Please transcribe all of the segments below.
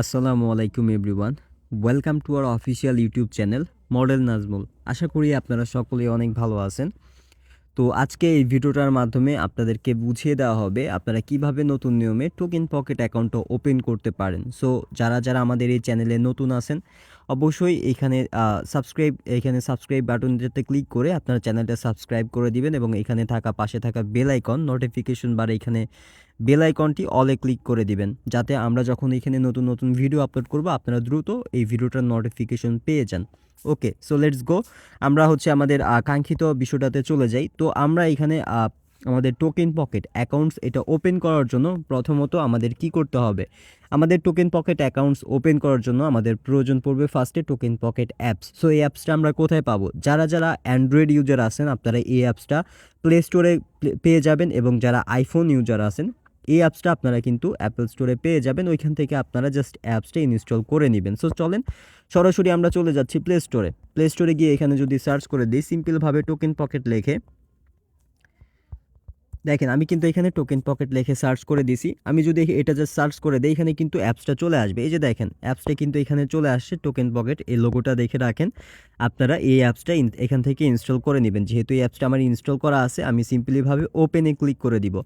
আসসালামু আলাইকুম everyone. Welcome to our official YouTube channel model Nazmul. আশা করি আপনারা সকলেই অনেক ভালো আছেন। তো আজকে এই ভিডিওটার মাধ্যমে আপনাদেরকে বুঝিয়ে দেওয়া হবে আপনারা কীভাবে নতুন নিয়মে টোকেন পকেট অ্যাকাউন্টটা ওপেন করতে পারেন। সো যারা যারা আমাদের এই চ্যানেলে নতুন আছেন, অবশ্যই এখানে সাবস্ক্রাইব এখানে সাবস্ক্রাইব বাটনটাতে ক্লিক করে আপনার চ্যানেলটা সাবস্ক্রাইব করে দিবেন এবং এখানে থাকা পাশে থাকা বেল আইকন নোটিফিকেশন বার এখানে বেল আইকনটি অলে ক্লিক করে দিবেন যাতে আমরা যখন এখানে নতুন নতুন ভিডিও আপলোড করব আপনারা দ্রুত এই ভিডিওটার নোটিফিকেশন পেয়ে যান। ওকে সো লেটস গো আমরা হচ্ছে আমাদের আহ, কাঙ্ক্ষিত বিষয়টাতে চলে যাই। তো আমরা এখানে আমাদের টোকেন পকেট অ্যাকাউন্টস এটা ওপেন করার জন্য প্রথমত আমাদের কি করতে হবে? আমাদের টোকেন পকেট অ্যাকাউন্টস ওপেন করার জন্য আমাদের প্রয়োজন পড়বে ফার্স্টে টোকেন পকেট অ্যাপস সো এই অ্যাপসটা আমরা কোথায় পাবো? যারা যারা অ্যান্ড্রয়েড ইউজার আছেন আপনারা এই অ্যাপসটা প্লে স্টোরে পেয়ে যাবেন এবং যারা আইফোন ইউজার আছেন এই অ্যাপসটা আপনারা কিন্তু অ্যাপেল স্টোরে পেয়ে যাবেন। ওইখান থেকে আপনারা জাস্ট অ্যাপসটা ইনস্টল করে নেবেন। সো চলেন, সরাসরি আমরা চলে যাচ্ছি প্লে স্টোরে প্লে স্টোরে গিয়ে এখানে যদি সার্চ করে দিই সিম্পলভাবে টোকেন পকেট লেখে। দেখেন, আমি কিন্তু এখানে টোকেন পকেট লিখে সার্চ করে দিছি। আমি যদি এটা জাস্ট সার্চ করে দিই, এখানে কিন্তু অ্যাপসটা চলে আসবে। এই যে দেখেন, অ্যাপসটা কিন্তু এখানে চলে আসছে। টোকেন পকেট এই লোগোটা দেখে রাখেন। আপনারা এই অ্যাপসটা এখান থেকে ইনস্টল করে নেবেন। যেহেতু এই অ্যাপসটা আমার ইনস্টল করা আছে, আমি সিম্পলিভাবে ওপেনে ক্লিক করে দিব।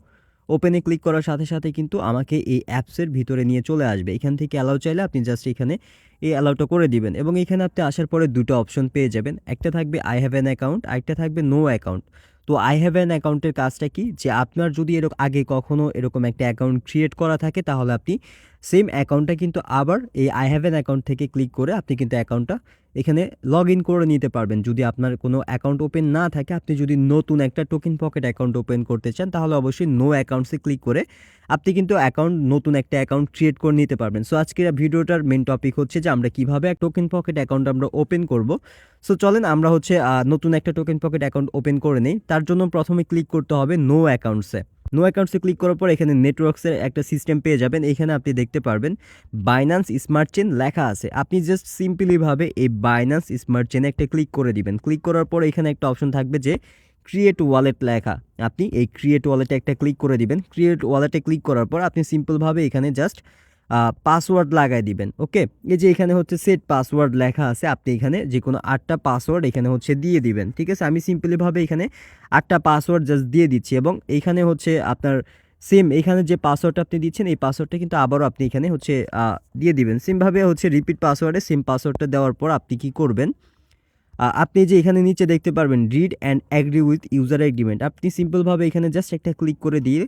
ওপেনে ক্লিক করার সাথে সাথে কিন্তু আমাকে এই অ্যাপসের ভিতরে নিয়ে চলে আসবে। এখান থেকে অ্যালাউ চাইলে আপনি জাস্ট এখানে এই অ্যালাউটা করে দিবেন এবং এখানে আপনি আসার পরে দুটো অপশন পেয়ে যাবেন। একটা থাকবে আই হ্যাভ অ্যান অ্যাকাউন্ট আরেকটা থাকবে নো অ্যাকাউন্ট তো আই হ্যাভ অ্যান অ্যাকাউন্টের কাজটা কি? যে আপনার যদি এরকম আগে কখনও এরকম একটা অ্যাকাউন্ট ক্রিয়েট করা থাকে, তাহলে আপনি সেম অ্যাকাউন্টটা কিন্তু আবার এই আই হ্যাভ অ্যান অ্যাকাউন্ট থেকে ক্লিক করে আপনি কিন্তু অ্যাকাউন্টটা এখানে লগ ইন করে নিতে পারবেন। যদি আপনার কোনো অ্যাকাউন্ট ওপেন না থাকে, আপনি যদি নতুন একটা টোকেন পকেট অ্যাকাউন্ট ওপেন করতে চান, তাহলে অবশ্যই নো অ্যাকাউন্টসে ক্লিক করে আপনি কিন্তু অ্যাকাউন্ট নতুন একটা অ্যাকাউন্ট ক্রিয়েট করে নিতে পারবেন। সো আজকের ভিডিওটার মেন টপিক হচ্ছে যে আমরা কীভাবে টোকেন পকেট অ্যাকাউন্ট আমরা ওপেন করব। সো চলেন আমরা হচ্ছে নতুন একটা টোকেন পকেট অ্যাকাউন্ট ওপেন করে নেই। তার জন্য প্রথমে ক্লিক করতে হবে নো অ্যাকাউন্টসে নো অ্যাকাউন্টসে ক্লিক করার পর এখানে নেটওয়ার্কসের একটা সিস্টেম পেয়ে যাবেন। এখানে আপনি দেখতে পারবেন। বাইন্যান্স স্মার্ট চেন লেখা আছে। আপনি জাস্ট সিম্পলিভাবে এই বাইন্যান্স স্মার্ট চেনে একটা ক্লিক করে দিবেন। ক্লিক করার পর এখানে একটা অপশন থাকবে যে ক্রিয়েট ওয়ালেট লেখা। আপনি এই ক্রিয়েট ওয়ালেটে একটা ক্লিক করে দিবেন। ক্রিয়েট ওয়ালেটে ক্লিক করার পর আপনি সিম্পলভাবে এখানে জাস্ট পাসওয়ার্ড লাগাই দিবেন। ওকে এই যে এখানে হচ্ছে সেট পাসওয়ার্ড লেখা আছে, আপনি এখানে যে কোনো আটটা পাসওয়ার্ড এখানে হচ্ছে দিয়ে দিবেন। ঠিক আছে? আমি সিম্পলিভাবে এখানে আটটা পাসওয়ার্ড জাস্ট দিয়ে দিচ্ছি এবং এইখানে হচ্ছে আপনার সেম এখানে যে পাসওয়ার্ডটা আপনি দিচ্ছেন, এই পাসওয়ার্ডটা কিন্তু আবারও আপনি এখানে হচ্ছে দিয়ে দিবেন। সেমভাবে হচ্ছে রিপিট পাসওয়ার্ডে সেম পাসওয়ার্ডটা দেওয়ার পর আপনি কি করবেন? আপনি যে এখানে নিচে দেখতে পারবেন read and agree with user agreement আপনি সিম্পলভাবে এখানে জাস্ট একটা ক্লিক করে দিয়ে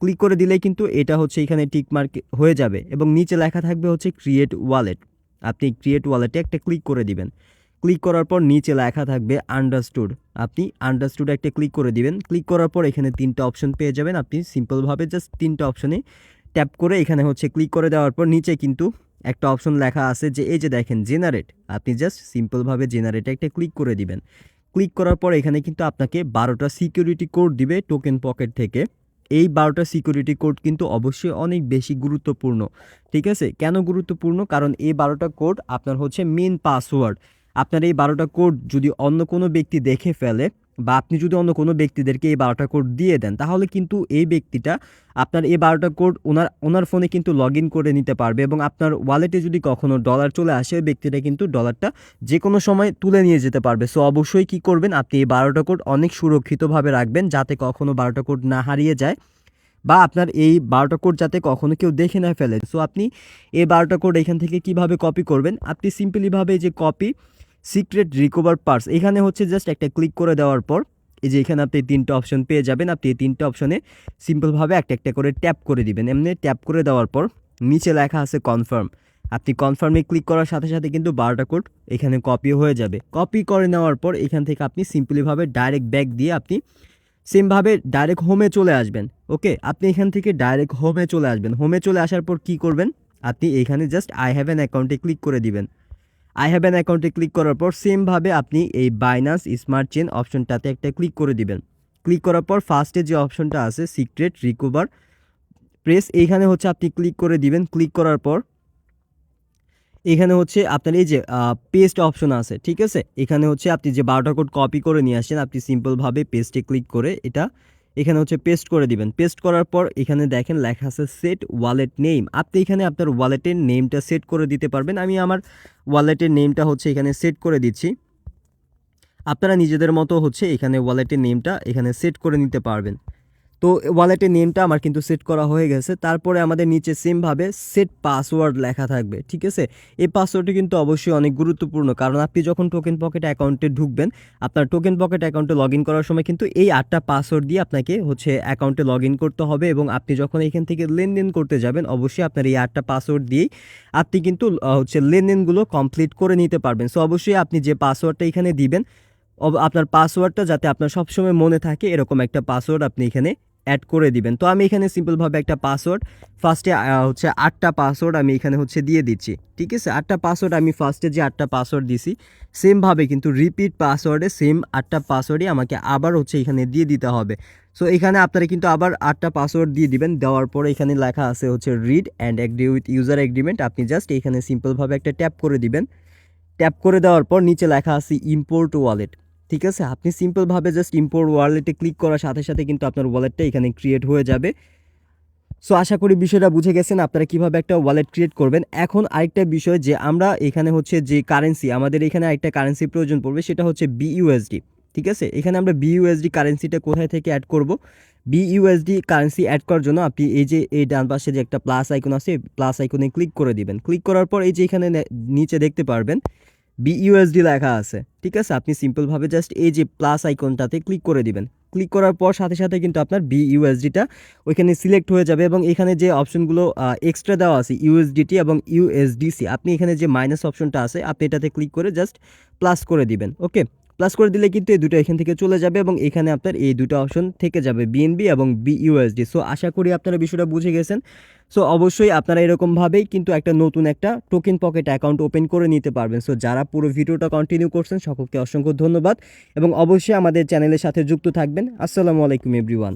ক্লিক করে দিলেই কিন্তু এটা হচ্ছে এখানে টিক মার্ক হয়ে যাবে। এবং নিচে লেখা থাকবে হচ্ছে ক্রিয়েট ওয়ালেট আপনি ক্রিয়েট ওয়ালেটে একটা ক্লিক করে দিবেন। ক্লিক করার পর নিচে লেখা থাকবে আন্ডারস্টুড আপনি আন্ডারস্টুড একটা ক্লিক করে দিবেন। ক্লিক করার পর এখানে তিনটা অপশন পেয়ে যাবেন। আপনি সিম্পলভাবে জাস্ট তিনটা অপশনে ট্যাপ করে এখানে হচ্ছে ক্লিক করে দেওয়ার পর নিচে কিন্তু একটা অপশন লেখা আছে যে, এই যে দেখেন জেনারেট আপনি জাস্ট সিম্পলভাবে জেনারেটে একটা ক্লিক করে দিবেন। ক্লিক করার পর এখানে কিন্তু আপনাকে বারোটা সিকিউরিটি কোড দিবে টোকেন পকেট থেকে। এই বারোটা সিকিউরিটি কোড কিন্তু অবশ্যই অনেক বেশি গুরুত্বপূর্ণ। ঠিক আছে? কেন গুরুত্বপূর্ণ? কারণ এই বারোটা কোড আপনার হচ্ছে মেন পাসওয়ার্ড আপনার এই বারোটা কোড যদি অন্য কোনো ব্যক্তি দেখে ফেলে বা আপনি যদি অন্য কোনো ব্যক্তিদেরকে এই বারোটা কোড দিয়ে দেন, তাহলে কিন্তু এই ব্যক্তিটা আপনার এই বারোটা কোড ওনার ওনার ফোনে কিন্তু লগ ইন করে নিতে পারবে এবং আপনার ওয়ালেটে যদি কখনো ডলার চলে আসে, ওই ব্যক্তিটা কিন্তু ডলারটা যে কোনো সময় তুলে নিয়ে যেতে পারবে। সো অবশ্যই কি করবেন? আপনি এই বারোটা কোড অনেক সুরক্ষিতভাবে রাখবেন যাতে কখনো বারোটা কোড না হারিয়ে যায় বা আপনার এই বারোটা কোড যাতে কখনো কেউ দেখে না ফেলে। সো আপনি এই বারোটা কোড এখান থেকে কীভাবে কপি করবেন? আপনি সিম্পলিভাবে যে কপি সিক্রেট রিকভার পার্স এখানে হচ্ছে জাস্ট একটা ক্লিক করে দেওয়ার পর, এই যে এখানে আপনি তিনটা অপশন পেয়ে যাবেন। আপনি এই তিনটা অপশনে সিম্পলভাবে একটা একটা করে ট্যাপ করে দিবেন। এমনি ট্যাপ করে দেওয়ার পর নিচে লেখা আছে কনফার্ম আপনি কনফার্মে ক্লিক করার সাথে সাথে কিন্তু বারোটা কোড এখানে কপি হয়ে যাবে। কপি করে নেওয়ার পর এখান থেকে আপনি সিম্পলিভাবে ডাইরেক্ট ব্যাক দিয়ে আপনি সেমভাবে ডাইরেক্ট হোমে চলে আসবেন। ওকে আপনি এখান থেকে ডাইরেক্ট হোমে চলে আসবেন। হোমে চলে আসার পর কি করবেন? আপনি এখানে জাস্ট আই হ্যাভ অ্যান অ্যাকাউন্টে ক্লিক করে দিবেন। আই হ্যাভ অ্যান অ্যাকাউন্টে ক্লিক করার পর সেমভাবে আপনি এই বাইনান্স স্মার্ট চেন অপশনটাতে একটা ক্লিক করে দিবেন। ক্লিক করার পর ফার্স্টে যে অপশনটা আছে সিক্রেট রিকভার প্রেস এইখানে হচ্ছে আপনি ক্লিক করে দিবেন। ক্লিক করার পর এখানে হচ্ছে আপনার এই যে পেস্ট অপশন আছে, ঠিক আছে? এখানে হচ্ছে আপনি যে বারোটা কোড কপি করে নিয়ে আসছেন, আপনি সিম্পলভাবে পেস্টে ক্লিক করে এটা এখানে হচ্ছে পেস্ট করে দিবেন। পেস্ট করার পর এখানে দেখেন লেখা আছে সেট ওয়ালেট নেম আপনি এখানে আপনার ওয়ালেটের নেমটা সেট করে দিতে পারবেন। আমি আমার ওয়ালেটের নেমটা হচ্ছে এখানে সেট করে দিচ্ছি। আপনারা নিজেদের মতো হচ্ছে এখানে ওয়ালেটের নেমটা এখানে সেট করে নিতে পারবেন। তো ওয়ালেটের নেমটা আমার কিন্তু সেট করা হয়ে গেছে। তারপরে আমাদের নিচে সেমভাবে সেট পাসওয়ার্ড লেখা থাকবে, ঠিক আছে? এই পাসওয়ার্ডটি কিন্তু অবশ্যই অনেক গুরুত্বপূর্ণ, কারণ আপনি যখন টোকেন পকেট অ্যাকাউন্টে ঢুকবেন, আপনার টোকেন পকেট অ্যাকাউন্টে লগ ইন করার সময় কিন্তু এই আটটা পাসওয়ার্ড দিয়ে আপনাকে হচ্ছে অ্যাকাউন্টে লগ ইন করতে হবে এবং আপনি যখন এখান থেকে লেনদেন করতে যাবেন, অবশ্যই আপনার এই আটটা পাসওয়ার্ড দিয়েই আপনি কিন্তু হচ্ছে লেনদেনগুলো কমপ্লিট করে নিতে পারবেন। সো অবশ্যই আপনি যে পাসওয়ার্ডটা এখানে দিবেন আপনার পাসওয়ার্ডটা যাতে আপনার সবসময় মনে থাকে, এরকম একটা পাসওয়ার্ড আপনি এখানে অ্যাড করে দিবেন। তো আমি এখানে সিম্পলভাবে একটা পাসওয়ার্ড ফার্স্টে হচ্ছে আটটা পাসওয়ার্ড আমি এখানে হচ্ছে দিয়ে দিচ্ছি। ঠিক আছে? আটটা পাসওয়ার্ড আমি ফার্স্টে যে আটটা পাসওয়ার্ড দিছি সেমভাবে কিন্তু রিপিট পাসওয়ার্ডে সেম আটটা পাসওয়ার্ডই আমাকে আবার হচ্ছে এখানে দিয়ে দিতে হবে। সো এখানে আপনারা কিন্তু আবার আটটা পাসওয়ার্ড দিয়ে দিবেন। দেওয়ার পরে এখানে লেখা আছে হচ্ছে read and agree with user agreement আপনি জাস্ট এখানে সিম্পলভাবে একটা ট্যাপ করে দিবেন। ট্যাপ করে দেওয়ার পর নিচে লেখা আছে ইম্পোর্ট ওয়ালেট ঠিক আছে? আপনি সিম্পলভাবে জাস্ট ইম্পোর্ট ওয়ালেটে ক্লিক করার সাথে সাথে কিন্তু আপনার ওয়ালেটটা এখানে ক্রিয়েট হয়ে যাবে। সো আশা করি বিষয়টা বুঝে গেছেন। আপনারা কীভাবে একটা ওয়ালেট ক্রিয়েট করবেন? এখন আরেকটা বিষয় যে আমরা এখানে হচ্ছে যে কারেন্সি আমাদের এখানে আরেকটা কারেন্সি প্রয়োজন পড়বে, সেটা হচ্ছে বিইউএসডি ঠিক আছে? এখানে আমরা বিইউএসডি কারেন্সিটা কোথায় থেকে অ্যাড করব? বিইউএসডি কারেন্সি অ্যাড করার জন্য আপনি এই যে এই ডান পাশে যে একটা প্লাস আইকন আছে প্লাস আইকনে ক্লিক করে দিবেন। ক্লিক করার পর এই যে এখানে নিচে দেখতে পারবেন বিইউএসডি লেখা আছে, ঠিক আছে? আপনি সিম্পলভাবে জাস্ট এই যে প্লাস আইকনটাতে ক্লিক করে দিবেন। ক্লিক করার পর সাথে সাথে কিন্তু আপনার বিইউএসডিটা ওইখানে সিলেক্ট হয়ে যাবে এবং এখানে যে অপশনগুলো এক্সট্রা দেওয়া আছে ইউএসডিটি এবং ইউএসডিসি আপনি এখানে যে মাইনাস অপশনটা আছে, আপনি এটাতে ক্লিক করে জাস্ট প্লাস করে দিবেন ওকে প্লাস করে দিলে কিন্তু এই দুটো এখান থেকে চলে যাবে এবং এখানে আপনার এই দুটো অপশন থেকে যাবে বিএনবি এবং বিইউএসডি সো আশা করি আপনারা বিষয়টা বুঝে গেছেন। সো অবশ্যই আপনারা এরকমভাবেই কিন্তু একটা নতুন একটা টোকেন পকেট অ্যাকাউন্ট ওপেন করে নিতে পারবেন। সো যারা পুরো ভিডিওটা কন্টিনিউ করছেন, সকলকে অসংখ্য ধন্যবাদ এবং অবশ্যই আমাদের চ্যানেলের সাথে যুক্ত থাকবেন। আসসালামু আলাইকুম এভরিওয়ান